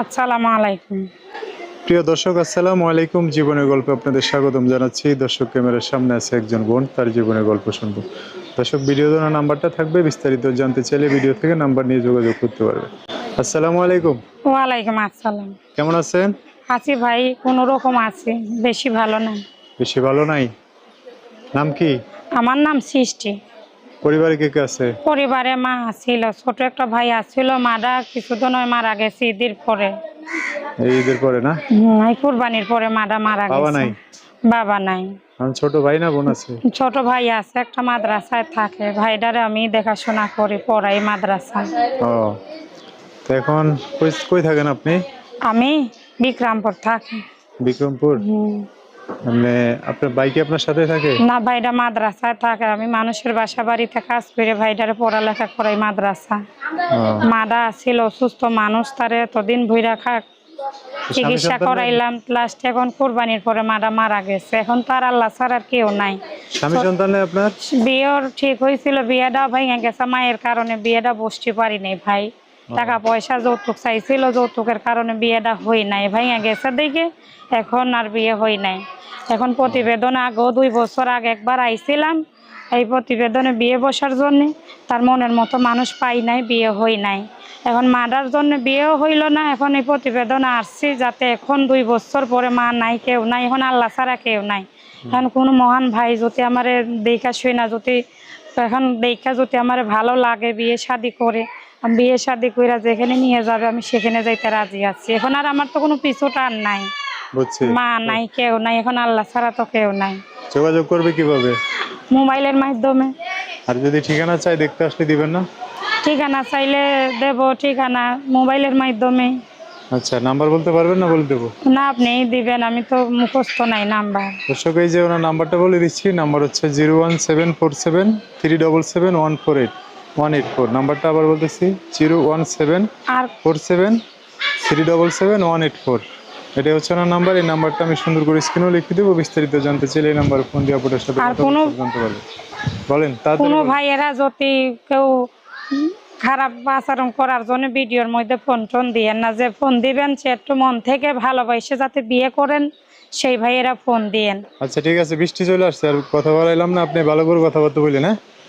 আসসালামু আলাইকুম। প্রিয় দর্শক আসসালামু আলাইকুম। জীবনের গল্পে আপনাদের স্বাগতম জানাচ্ছি। দর্শক ক্যামেরার সামনে আছে একজন বোন তার জীবনের গল্প শুনব। দর্শক ভিডিও দেওয়ার নাম্বারটা থাকবে। বিস্তারিত জানতে চাইলে ভিডিও থেকে নাম্বার নিয়ে যোগাযোগ করতে পারবে। আসসালামু আলাইকুম। ওয়ালাইকুম আসসালাম। কেমন আছেন? আছি ভাই কোনো রকম আছে। বেশি ভালো না বেশি ভালো নাই? নাম কি? আমার নাম সৃষ্টি। পরিবারে কে কে আছে? পরিবারে মা ছিল ছোট একটা ভাই আসছিল মারা কিছুদিন হয় মারা গেছে ঈদের পরে। ঈদের পরে না? এই কুরবানির পরে মারা মারা বাবা নাই? বাবা নাই। ছোট ভাই না বোন আছে? ছোট ভাই আছে একটা মাদ্রাসায় থাকে। ভাইটারে আমি দেখাশোনা করি পড়াই মাদ্রাসায় ও তো এখন কই কই থাকেন আপনি? আমি বিক্রমপুর থাকি। বিক্রমপুর। মানে আপনার বাইকে আপনার সাথে থাকে? না ভাইটা মাদ্রাসায় থাকে। আমি মানুষের বাসা বাড়িতে কাজ করে ভাইটারে পড়ালেখা করাই মাদ্রাসা। ও, ছিল অসুস্থ মানুষ তারে এতদিন ভুইরা চিকিৎসা করাইলাম। লাস্ট এখন কোরবানির পরে মারা মারা গেছে। এখন তার আল্লাহ ছাড়া আর কেউ নাই। স্বামী সন্তান আপনার? বিয়ের ঠিক হয়েছিল বিয়েটা ভেঙে গেছে। মায়ের কারণে বিয়েটা বসতে পারি নাই ভাই। টাকা পয়সা যৌতুক চাইছিল যৌতুকের কারণে বিয়েটা হই নাই ভাইয়া গেছে দেখে এখন আর বিয়ে হই নাই। এখন প্রতিবেদন আগেও দুই বছর আগে একবার আইছিলাম এই প্রতিবেদনে বিয়ে বসার জন্যে। তার মনের মতো মানুষ পাই নাই বিয়ে হই নাই। এখন মাদার জন্য বিয়েও হইল না এখন এই প্রতিবেদন আসছি যাতে এখন দুই বছর পরে মা নাই কেউ নাই এখন আল্লাহ ছাড়া কেউ নাই। এখন কোনো মহান ভাই যদি আমার দেখা শুই না যদি এখন দেখা যদি আমার ভালো লাগে বিয়ে শাদি করে বিয়ে শাদি করে যেখানে নিয়ে যাবে আমি সেখানে যাইতে রাজি আছি। এখন আর আমার তো কোনো পিছু টান নাই। মা নাই কেউ নাই এখন আল্লাহ ছাড়া তো কেউ নাই। যোগাযোগ করবে কীভাবে? মোবাইলের মাধ্যমে। আর যদি ঠিকানা চাই দেখতে আসলে দিবেন না? ঠিকানা চাইলে দেব ঠিকানা মোবাইলের মাধ্যমে। আচ্ছা নাম্বার বলতে পারবেন না বলে দেবো? না আপনি দিবেন আমি তো মুখস্থ নাই নাম্বার। দর্শক এই যে ওনার নাম্বারটা বলে দিচ্ছি নাম্বার হচ্ছে zero one seven four seven three double seven one four eight. One eight four. নাম্বারটা আবার বলতেছি জিরো ওয়ান সেভেন আর four seven three double seven one eight four. এটা হচ্ছে নাম্বার এই নাম্বারটা আমি সুন্দর করে স্ক্রিনেও লিখে দেবো বিস্তারিত জানতে চাইলে এই নাম্বারে ফোন দিয়ে আপনার সাথে জানতে পারবেন। বলেন কোনো ভাইয়েরা যদি কেউ খারাপ আচরণ করার জন্য ভিডিওর মধ্যে ফোন টোন দিয়েন না যে ফোন দিবেন সে একটু মন থেকে ভালোবাসে যাতে বিয়ে করেন সেই ভাইয়েরা ফোন দিয়েন। আচ্ছা ঠিক আছে বৃষ্টি চলে আসছে আর কথা বলাইলাম না আপনি ভালো করে কথাবার্তা বললেন হ্যাঁ?